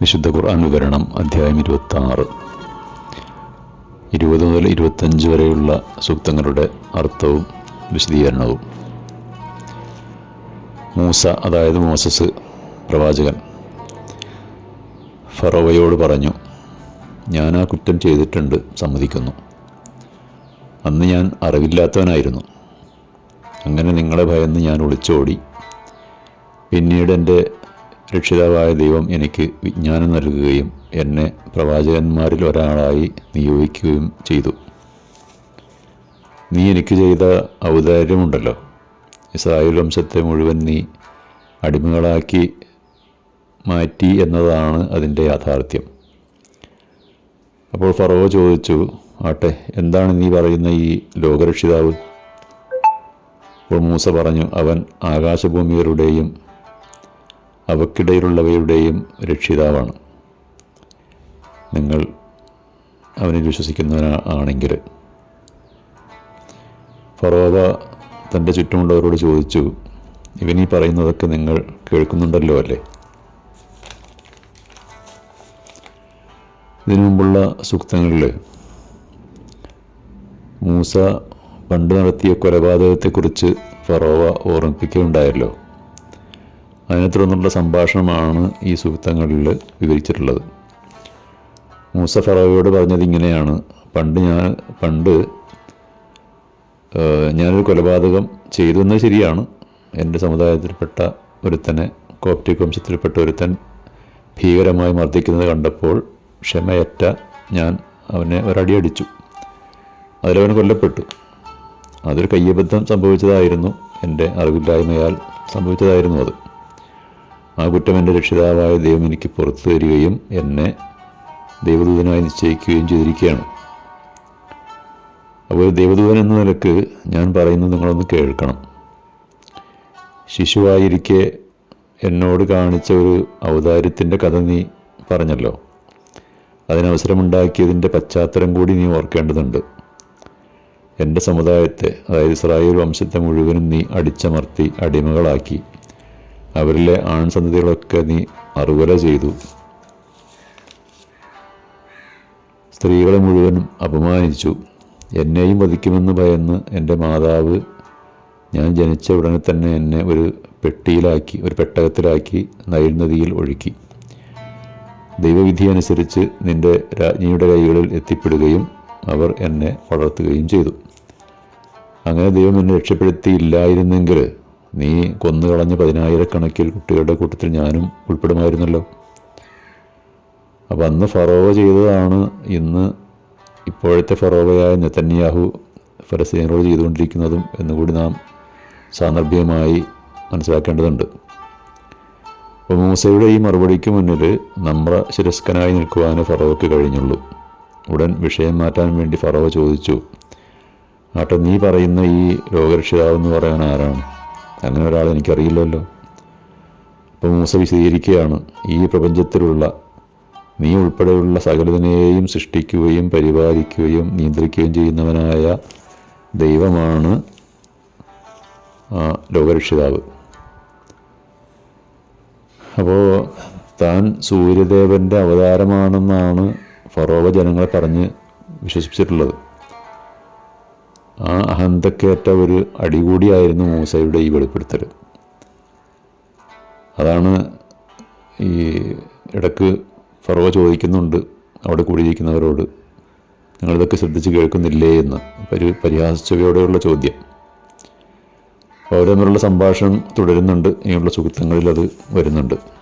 വിശുദ്ധ ഖുർആൻ വിവരണം അധ്യായം ഇരുപത്തി ആറ് ഇരുപത് മുതൽ ഇരുപത്തഞ്ച് വരെയുള്ള സൂക്തങ്ങളുടെ അർത്ഥവും വിശദീകരണവും. മൂസ അതായത് മോസസ് പ്രവാചകൻ ഫറോവയോട് പറഞ്ഞു ഞാൻ ആ കുറ്റം ചെയ്തിട്ടുണ്ട് സമ്മതിക്കുന്നു. അന്ന് ഞാൻ അറിവില്ലാത്തവനായിരുന്നു. അങ്ങനെ നിങ്ങളെ ഭയന്ന് ഞാൻ ഒളിച്ചോടി. പിന്നീട് എന്റെ രക്ഷിതാവായ ദൈവം എനിക്ക് വിജ്ഞാനം നൽകുകയും എന്നെ പ്രവാചകന്മാരിൽ ഒരാളായി നിയോഗിക്കുകയും ചെയ്തു. നീ എനിക്ക് ചെയ്ത ഔദാര്യമുണ്ടല്ലോ. ഇസ്രായേൽ വംശത്തെ മുഴുവൻ നീ അടിമകളാക്കി മാറ്റി എന്നതാണ് അതിന്റെ യാഥാർത്ഥ്യം. അപ്പോൾ ഫറോ ചോദിച്ചു ആട്ടെ എന്താണ് നീ പറയുന്ന ഈ ലോകരക്ഷിതാവ്? അപ്പോൾ മൂസ പറഞ്ഞു അവൻ ആകാശഭൂമികളുടെയും അവക്കിടയിലുള്ളവയുടെയും രക്ഷിതാവാണ്. നിങ്ങൾ അവനിൽ വിശ്വസിക്കുന്നവനാണെങ്കിൽ ഫറോവ തന്റെ ചുറ്റുമുള്ളവരോട് ചോദിച്ചു ഇവനീ പറയുന്നതൊക്കെ നിങ്ങൾ കേൾക്കുന്നുണ്ടല്ലോ അല്ലേ? ഇതിനു മുമ്പുള്ള സൂക്തങ്ങളിൽ മൂസ പണ്ട് നടത്തിയ കൊലപാതകത്തെക്കുറിച്ച് ഫറോവ ഓർമ്മിപ്പിക്കുകയുണ്ടായല്ലോ. അതിനെ തുടർന്നുള്ള സംഭാഷണമാണ് ഈ സുഹൃത്തങ്ങളിൽ വിവരിച്ചിട്ടുള്ളത്. മൂസ ഫറോയോട് പറഞ്ഞത് ഇങ്ങനെയാണ്. പണ്ട് ഞാൻ പണ്ട് ഞാനൊരു കൊലപാതകം ചെയ്തു എന്നത് ശരിയാണ്. എന്റെ സമുദായത്തിൽപ്പെട്ട ഒരുത്തനെ കോപ്റ്റിക് വംശത്തിൽപ്പെട്ട ഒരുത്തൻ ഭീകരമായി മർദ്ദിക്കുന്നത് കണ്ടപ്പോൾ ക്ഷമയറ്റ ഞാൻ അവനെ ഒരടിയടിച്ചു അതിലവൻ കൊല്ലപ്പെട്ടു. അതൊരു കയ്യബദ്ധം സംഭവിച്ചതായിരുന്നു. എന്റെ അറിവില്ലായ്മയാൽ സംഭവിച്ചതായിരുന്നു അത്. ആ കുറ്റം എന്റെ രക്ഷിതാവായ ദൈവം എനിക്ക് പുറത്തു തരികയും എന്നെ ദൈവദൂതനായി നിശ്ചയിക്കുകയും ചെയ്തിരിക്കുകയാണ്. അപ്പോൾ ദൈവദൂതൻ എന്ന നിലയ്ക്ക് ഞാൻ പറയുന്നത് നിങ്ങളൊന്ന് കേൾക്കണം. ശിശുവായിരിക്കെ എന്നോട് കാണിച്ച ഒരു ഔദാര്യത്തിന്റെ കഥ നീ പറഞ്ഞല്ലോ. അതിനവസരമുണ്ടാക്കിയതിന്റെ പശ്ചാത്തലം കൂടി നീ ഓർക്കേണ്ടതുണ്ട്. എന്റെ സമുദായത്തെ അതായത് ഇസ്രായേൽ വംശത്തെ മുഴുവനും നീ അടിച്ചമർത്തി അടിമകളാക്കി. അവരിലെ ആൺസന്തതികളൊക്കെ നീ അറുവര ചെയ്തു. സ്ത്രീകളെ മുഴുവനും അപമാനിച്ചു. എന്നെയും വധിക്കുമെന്ന് ഭയന്ന് എന്റെ മാതാവ് ഞാൻ ജനിച്ച ഉടനെ തന്നെ എന്നെ ഒരു പെട്ടിയിലാക്കി ഒരു പെട്ടകത്തിലാക്കി നൈൽ നദിയിൽ ഒഴുക്കി. ദൈവവിധി അനുസരിച്ച് നിന്റെ രാജ്ഞിയുടെ കൈകളിൽ എത്തിപ്പെടുകയും അവർ എന്നെ വളർത്തുകയും ചെയ്തു. അങ്ങനെ ദൈവം എന്നെ രക്ഷപ്പെടുത്തിയില്ലായിരുന്നെങ്കിൽ നീ കൊന്നു കൊന്നുകളഞ്ഞ പതിനായിരക്കണക്കിൽ കുട്ടികളുടെ കൂട്ടത്തിൽ ഞാനും ഉൾപ്പെടുമായിരുന്നല്ലോ. അപ്പം അന്ന് ഫറോവ ചെയ്തതാണ് ഇന്ന് ഇപ്പോഴത്തെ ഫറോവയായ നെത്തന്യാഹു ഫലസ്തീനോട് ചെയ്തുകൊണ്ടിരിക്കുന്നതും എന്നുകൂടി നാം സാന്ദർഭികമായി മനസ്സിലാക്കേണ്ടതുണ്ട്. അപ്പോൾ മൂസയുടെ ഈ മറുപടിക്ക് മുന്നിൽ നമ്ര ശിരസ്കനായി നിൽക്കുവാനേ ഫറോവയ്ക്ക് കഴിഞ്ഞുള്ളൂ. ഉടൻ വിഷയം മാറ്റാൻ വേണ്ടി ഫറോവ ചോദിച്ചു ആട്ടെ നീ പറയുന്ന ഈ രോഗരക്ഷിതാവ് എന്ന് പറയാൻ ആരാണ്? അങ്ങനെ ഒരാൾ എനിക്കറിയില്ലല്ലോ. അപ്പോൾ മൂസ വിശദീകരിക്കുകയാണ് ഈ പ്രപഞ്ചത്തിലുള്ള നീ ഉൾപ്പെടെയുള്ള സകലതിനെയും സൃഷ്ടിക്കുകയും പരിപാലിക്കുകയും നിയന്ത്രിക്കുകയും ചെയ്യുന്നവനായ ദൈവമാണ് ലോകരക്ഷിതാവ്. അപ്പോൾ താൻ സൂര്യദേവന്റെ അവതാരമാണെന്നാണ് ഫറോവ ജനങ്ങളെ പറഞ്ഞ് വിശ്വസിപ്പിച്ചിട്ടുള്ളത്. ആ അഹന്തക്കേറ്റ ഒരു അടികൂടിയായിരുന്നു മൂസയുടെ ഈ വെളിപ്പെടുത്തൽ അതാണ് ഈ ഇടയ്ക്ക് ഫറോ ചോദിക്കുന്നുണ്ട് അവിടെ കൂടിയിരിക്കുന്നവരോട് നിങ്ങളിതൊക്കെ ശ്രദ്ധിച്ച് കേൾക്കുന്നില്ലേ? എന്ന് ഒരു പരിഹാസിച്ചവയോടെയുള്ള ചോദ്യം. അവർ തമ്മിലുള്ള സംഭാഷണം തുടരുന്നുണ്ട്. ഇങ്ങനെയുള്ള സുഹൃത്തുക്കളിൽ അത് വരുന്നുണ്ട്.